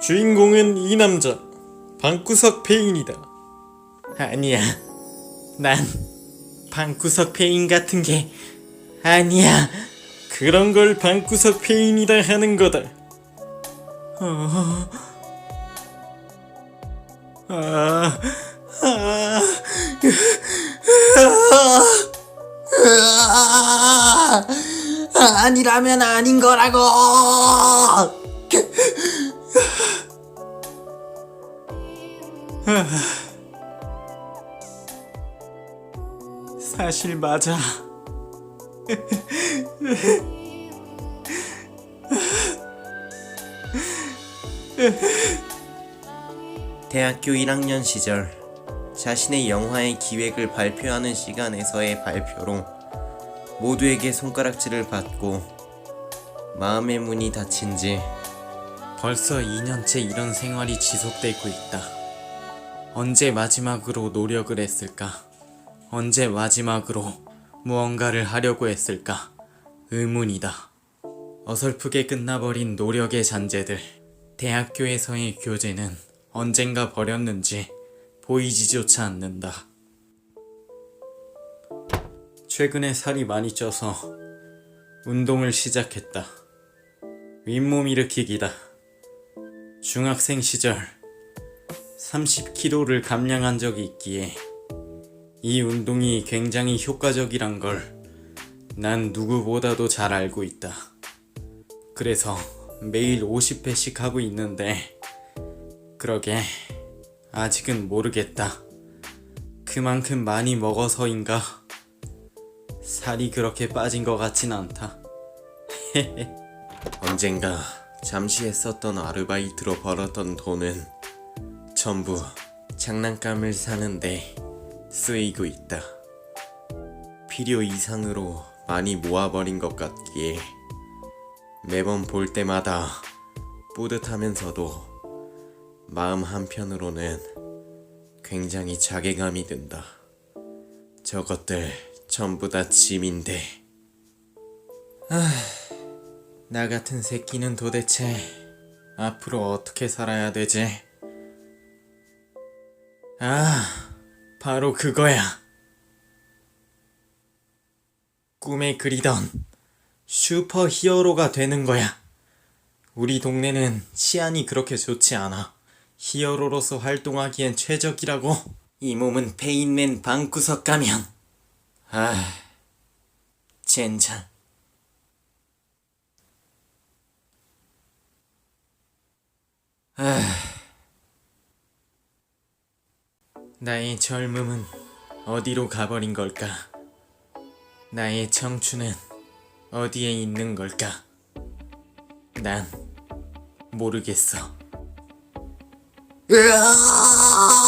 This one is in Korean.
주인공은 이 남자 방구석 페인이다. 아니야, 난 방구석 페인 같은 게 아니야. 그런 걸 방구석 페인이다 하는 거다. 어... 아, 아, 아, 아니라면 아닌 거라고. 사실 맞아. 대학교 1학년 시절 자신의 영화의 기획을 발표하는 시간에서의 발표로 모두에게 손가락질을 받고 마음의 문이 닫힌 지 벌써 2년째 이런 생활이 지속되고 있다. 언제 마지막으로 노력을 했을까? 언제 마지막으로 무언가를 하려고 했을까? 의문이다. 어설프게 끝나버린 노력의 잔재들. 대학교에서의 교재는 언젠가 버렸는지 보이지조차 않는다. 최근에 살이 많이 쪄서 운동을 시작했다. 윗몸 일으키기다. 중학생 시절 30kg를 감량한 적이 있기에 이 운동이 굉장히 효과적이란 걸 난 누구보다도 잘 알고 있다. 그래서 매일 50회씩 하고 있는데 그러게 아직은 모르겠다. 그만큼 많이 먹어서인가? 살이 그렇게 빠진 것 같진 않다. 언젠가 잠시 했었던 아르바이트로 벌었던 돈은 전부 장난감을 사는데 쓰이고 있다. 필요 이상으로 많이 모아버린 것 같기에 매번 볼 때마다 뿌듯하면서도 마음 한편으로는 굉장히 자괴감이 든다. 저것들 전부 다 짐인데. 나 같은 새끼는 도대체 앞으로 어떻게 살아야 되지? 아, 바로 그거야. 꿈에 그리던 슈퍼 히어로가 되는 거야. 우리 동네는 치안이 그렇게 좋지 않아. 히어로로서 활동하기엔 최적이라고. 이 몸은 페인맨 방구석 가면. 아, 젠장. 나의 젊음은 어디로 가버린 걸까? 나의 청춘은 어디에 있는 걸까? 난 모르겠어. 으아!